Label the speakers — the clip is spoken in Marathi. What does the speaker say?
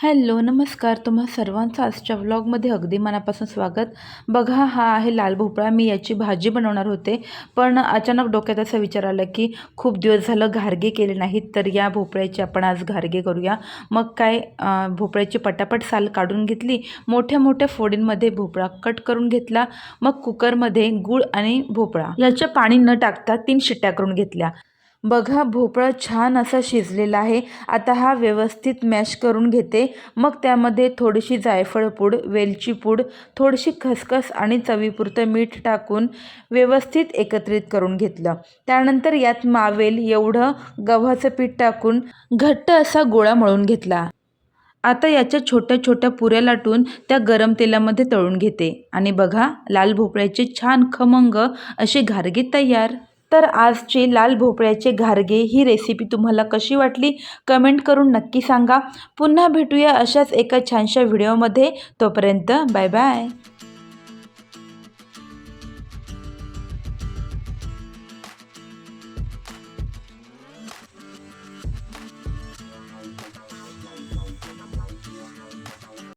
Speaker 1: हॅलो नमस्कार. तुम्हा सर्वांचं आजच्या व्लॉगमध्ये अगदी मनापासून स्वागत. बघा हा आहे लाल भोपळा. मी याची भाजी बनवणार होते पण अचानक डोक्यात असा विचार आला की खूप दिवस झालं घारगे केले नाहीत तर या भोपळ्याची आपण आज घारगे करूया. मग काय भोपळ्याची पटापट साल काढून घेतली मोठ्या मोठ्या फोडींमध्ये भोपळा कट करून घेतला मग कुकरमध्ये गूळ आणि भोपळा. याच्या पाणी न टाकता तीन शिट्ट्या करून घेतल्या. बघा भोपळा छान असा शिजलेला आहे. आता हा व्यवस्थित मॅश करून घेते. मग त्यामध्ये थोडीशी जायफळ पूड वेलची पूड थोडीशी खसखस आणि चवीपुरतं मीठ टाकून व्यवस्थित एकत्रित करून घेतलं. त्यानंतर यात मावेल एवढं गव्हाचं पीठ टाकून घट्ट असा गोळा मळून घेतला. आता याच्या छोट्या छोट्या पुऱ्या लाटून त्या गरम तेलामध्ये तळून घेते. आणि बघा लाल भोपळ्याचे छान खमंग असे घारगे तयार. तर आजची लाल भोपळ्याचे घारगे ही रेसिपी तुम्हाला कशी वाटली? कमेंट करून नक्की सांगा. पुन्हा भेटूया अशाच एका छानशा व्हिडिओमध्ये तोपर्यंत बाय बाय